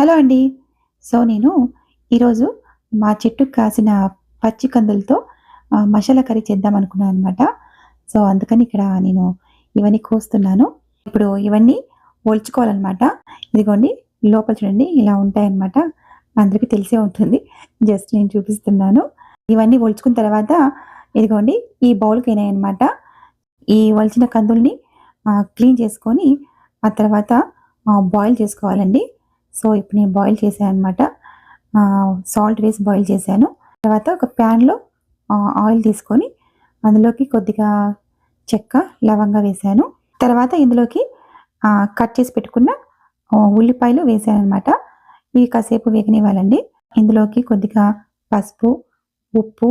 Hello అండి. So నేను ఈరోజు మా చెట్టుకు కాసిన పచ్చి కందులతో మసాలా కర్రీ చేద్దాం అనుకున్నాను అనమాట సో అందుకని ఇక్కడ నేను ఇవన్నీ కోస్తున్నాను. ఇప్పుడు ఇవన్నీ ఒలుచుకోవాలన్నమాట. ఇదిగోండి లోపల చూడండి ఇలా ఉంటాయన్నమాట. అందరికీ తెలిసే ఉంటుంది. జస్ట్ నేను చూపిస్తున్నాను. ఇవన్నీ ఒలుచుకున్న తర్వాత ఇదిగోండి ఈ బౌల్కి అయినాయి అనమాట ఈ ఒలిచిన కందుల్ని క్లీన్ చేసుకొని ఆ తర్వాత బాయిల్ చేసుకోవాలండి. సో ఇప్పుడు నేను బాయిల్ చేశాను అనమాట సాల్ట్ వేసి బాయిల్ చేశాను. తర్వాత ఒక ప్యాన్లో ఆయిల్ తీసుకొని అందులోకి కొద్దిగా చెక్క లవంగా వేశాను. తర్వాత ఇందులోకి కట్ చేసి పెట్టుకున్న ఉల్లిపాయలు వేసాను అనమాట ఇవి కాసేపు వేగనివ్వాలండి. ఇందులోకి కొద్దిగా పసుపు ఉప్పు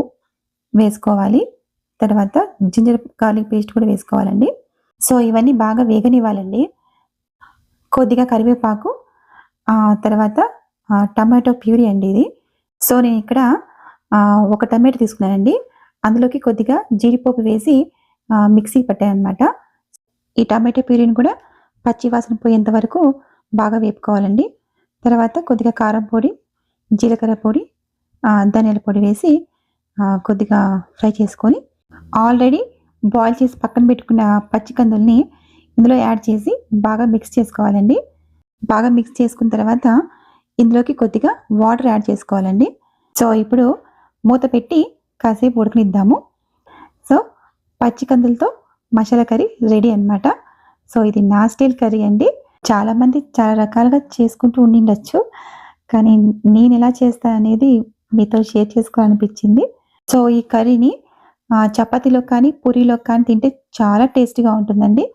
వేసుకోవాలి. తర్వాత జింజర్ గార్లిక్ పేస్ట్ కూడా వేసుకోవాలండి. సో ఇవన్నీ బాగా వేగనివ్వాలండి. కొద్దిగా కరివేపాకు తర్వాత టమాటో ప్యూరీ అండి ఇది. సో నేను ఇక్కడ ఒక టమాటో తీసుకున్నానండి. అందులోకి కొద్దిగా జీడిపప్పు వేసి మిక్సీ పట్టాను అనమాట ఈ టమాటో ప్యూరీని కూడా పచ్చి వాసన పోయేంత వరకు బాగా వేపుకోవాలండి. తర్వాత కొద్దిగా కారం పొడి జీలకర్ర పొడి ధనియాల పొడి వేసి కొద్దిగా ఫ్రై చేసుకొని ఆల్రెడీ బాయిల్ చేసి పక్కన పెట్టుకున్న పచ్చి కందుల్ని ఇందులో యాడ్ చేసి బాగా మిక్స్ చేసుకోవాలండి. బాగా మిక్స్ చేసుకున్న తర్వాత ఇందులోకి కొద్దిగా వాటర్ యాడ్ చేసుకోవాలండి. సో ఇప్పుడు మూత పెట్టి కాసేపు ఉడకనిద్దాము. సో పచ్చికందులతో మసాలా కర్రీ రెడీ అన్నమాట. సో ఇది నా స్టైల్ కర్రీ అండి. చాలామంది చాలా రకాలుగా చేసుకుంటూ ఉండిండొచ్చు. కానీ నేను ఎలా చేస్తాను అనేది మీతో షేర్ చేసుకోవాలనిపించింది. సో ఈ కర్రీని చపాతీలో కానీ పూరీలో కానీ తింటే చాలా టేస్టీగా ఉంటుందండి.